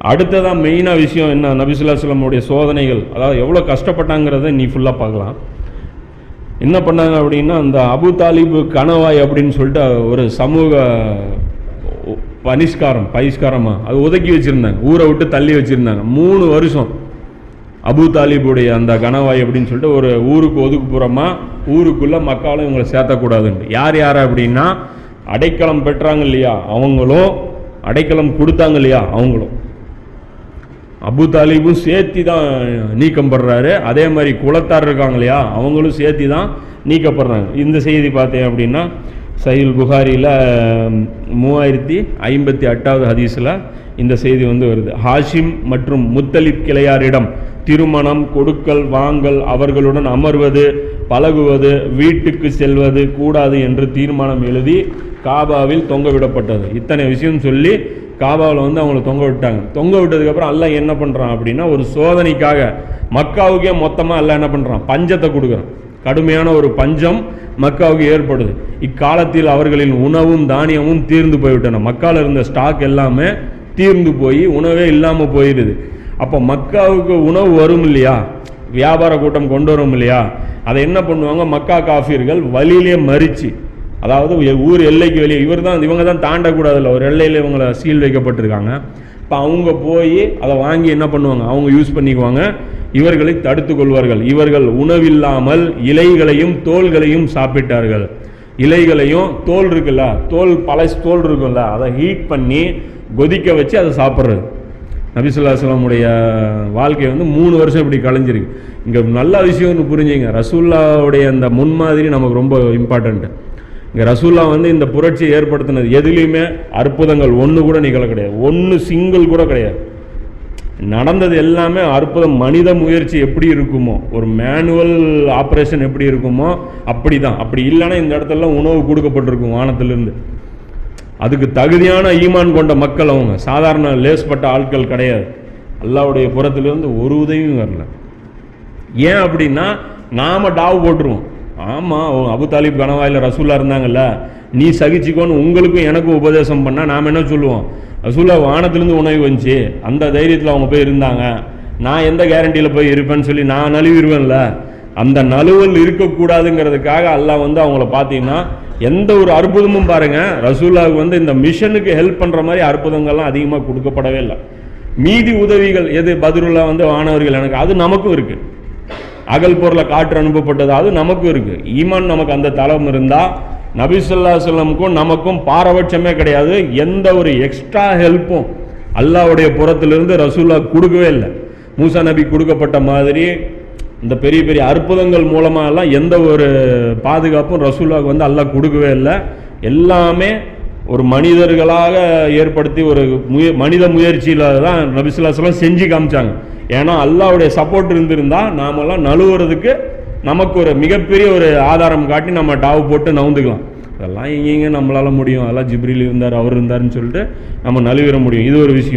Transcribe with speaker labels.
Speaker 1: அடுத்ததான் மெயினாக விஷயம் என்ன? நபிசுல்லாஸ்லமுடைய சோதனைகள். அதாவது எவ்வளோ கஷ்டப்பட்டாங்கிறத நீ ஃபுல்லாக பார்க்கலாம். என்ன பண்ணாங்க அப்படின்னா அந்த அபு தாலிபு கணவாய் அப்படின்னு சொல்லிட்டு ஒரு சமூக பனிஷ்காரம் பயிஷ்காரமாக அது ஒதுக்கி வச்சுருந்தாங்க. ஊரை விட்டு தள்ளி வச்சுருந்தாங்க. மூணு வருஷம் அபு தாலிபுடைய அந்த கணவாய் அப்படின்னு சொல்லிட்டு ஒரு ஊருக்கு ஒதுக்குப்புறமாக ஊருக்குள்ளே மக்காலும் இவங்களை சேர்த்தக்கூடாதுன்னு யார் யார் அப்படின்னா அடைக்கலம் பெற்றாங்க இல்லையா? அவங்களும் அடைக்கலம் கொடுத்தாங்க இல்லையா? அவங்களும். அபு தாலிபும் சேர்த்தி தான் நீக்கப்படுறாரு. அதே மாதிரி குலத்தார் இருக்காங்க இல்லையா அவங்களும் சேர்த்தி தான் நீக்கப்படுறாங்க. இந்த செய்தி பார்த்தேன் அப்படின்னா சயில் புகாரியில் மூவாயிரத்தி ஐம்பத்தி எட்டாவது ஹதீஸில் இந்த செய்தி வந்து வருது. ஹாஷிம் மற்றும் முத்தலிப் கிளையாரிடம் திருமணம் கொடுக்கல் வாங்கல் அவர்களுடன் அமர்வது பழகுவது வீட்டுக்கு செல்வது கூடாது என்று தீர்மானம் எழுதி காபாவில் தொங்கவிடப்பட்டது இத்தனை விஷயம் சொல்லி காபாவில் வந்து அவங்கள தொங்க விட்டாங்க. தொங்க விட்டதுக்கப்புறம் அல்ல என்ன பண்ணுறான் அப்படின்னா ஒரு சோதனைக்காக மக்காவுக்கே மொத்தமாக எல்லாம் என்ன பண்ணுறான் பஞ்சத்தை கொடுக்குறான். கடுமையான ஒரு பஞ்சம் மக்காவுக்கு ஏற்படுது. இக்காலத்தில் அவர்களின் உணவும் தானியமும் தீர்ந்து போய்விட்டன. மக்காவில் இருந்த ஸ்டாக் எல்லாமே தீர்ந்து போய் உணவே இல்லாமல் போயிடுது அப்போ மக்காவுக்கு உணவு வரும் இல்லையா? வியாபார கூட்டம் கொண்டு வரும் இல்லையா? அதை என்ன பண்ணுவாங்க? மக்கா காஃபியர்கள் வழியிலே மறிச்சு அதாவது ஊர் எல்லைக்கு வெளியே இவர் தான் இவங்க தான் தாண்டக்கூடாதுல்ல. ஒரு எல்லையில் இவங்களை சீல் வைக்கப்பட்டிருக்காங்க. இப்போ அவங்க போய் அதை வாங்கி என்ன பண்ணுவாங்க? அவங்க யூஸ் பண்ணிக்குவாங்க. இவர்களை தடுத்து கொள்வார்கள். இவர்கள் உணவில்லாமல் இலைகளையும் தோல்களையும் சாப்பிட்டார்கள். இலைகளையும் தோல் இருக்குல்ல தோல் பழசு தோல் இருக்குல்ல அதை ஹீட் பண்ணி கொதிக்க வச்சு அதை சாப்பிட்றது. நபிசுல்லாஸ்லாமுடைய வாழ்க்கை வந்து மூணு வருஷம் இப்படி கலைஞ்சிருக்கு. இங்கே நல்ல விஷயம்னு புரிஞ்சுங்க. ரசூல்லாவுடைய அந்த முன்மாதிரி நமக்கு ரொம்ப இம்பார்ட்டண்ட்டு இங்கே ரசூல்லா வந்து இந்த புரட்சியை ஏற்படுத்தினது எதுலேயுமே அற்புதங்கள் ஒன்று கூட நிகழ கிடையாது. ஒன்று சிங்கிள் கூட கிடையாது. நடந்தது எல்லாமே அற்புதம். மனித முயற்சி எப்படி இருக்குமோ ஒரு மேனுவல் ஆப்ரேஷன் எப்படி இருக்குமோ அப்படி தான் அப்படி இல்லைன்னா இந்த இடத்துல உணவு கொடுக்கப்பட்டிருக்கும் வானத்திலிருந்து. அதுக்கு தகுதியான ஈமான் கொண்ட மக்கள் அவங்க. சாதாரண லேஸ்பட்ட ஆட்கள் கிடையாது. அல்லாவுடைய புறத்திலிருந்து ஒரு உதவியும் வரல. ஏன் அப்படின்னா நாம் டாவ் போட்டுருவோம். ஆமாம் அபு தாலிப் கனவாயில் ரசூல்லா இருந்தாங்கல்ல நீ சகிச்சிக்கோன்னு உங்களுக்கும் எனக்கும் உபதேசம் பண்ணால் நாம் என்ன சொல்லுவோம்? ரசூல்லா வானத்துலேருந்து உணவு வந்துச்சு. அந்த தைரியத்தில் அவங்க போய் இருந்தாங்க. நான் எந்த கேரண்டியில் போய் இருப்பேன்னு சொல்லி நான் நழுவிடுவேன்ல. அந்த நழுவல் இருக்கக்கூடாதுங்கிறதுக்காக அல்லாஹ் வந்து அவங்கள பார்த்தீங்கன்னா எந்த ஒரு அற்புதமும் பாருங்கள் ரசூலாவுக்கு வந்து இந்த மிஷனுக்கு ஹெல்ப் பண்ணுற மாதிரி அற்புதங்கள்லாம் அதிகமாக கொடுக்கப்படவே இல்லை. மீதி உதவிகள் எது? பதிலுள்ள வந்து வானவர்கள் எனக்கு அது நமக்கும் இருக்குது அகல் பொருளை காற்று அனுப்பப்பட்டது. அது நமக்கும் இருக்கு. ஈமான் நமக்கு அந்த தளம் இருந்தா நபிசுல்லா சொல்லமுக்கும் நமக்கும் பாரபட்சமே கிடையாது. எந்த ஒரு எக்ஸ்ட்ரா ஹெல்ப்பும் அல்லாவுடைய புறத்திலிருந்து ரசூல்லா கொடுக்கவே இல்லை. மூசா நபி கொடுக்கப்பட்ட மாதிரி இந்த பெரிய பெரிய அற்புதங்கள் மூலமாக எல்லாம் எந்த ஒரு பாதுகாப்பும் ரசூல்லாவுக்கு வந்து அல்லாஹ் கொடுக்கவே இல்லை. எல்லாமே ஒரு மனிதர்களாக ஏற்படுத்தி ஒரு முய மனித முயற்சியில் தான் நபிசுல்லாஸ்லாம் செஞ்சு காமிச்சாங்க. ஏன்னா அல்லாவுடைய சப்போர்ட் இருந்திருந்தா நாமெல்லாம் நழுவுறதுக்கு நமக்கு ஒரு மிகப்பெரிய ஒரு ஆதாரம் காட்டி நம்ம டாவு போட்டு நவுந்துக்கலாம். அதெல்லாம் எங்கெங்க நம்மளால முடியும்? அதெல்லாம் ஜிப்ரில் இருந்தார் அவர் இருந்தாருன்னு சொல்லிட்டு நம்ம நழுவிட முடியும். இது ஒரு விஷயம்.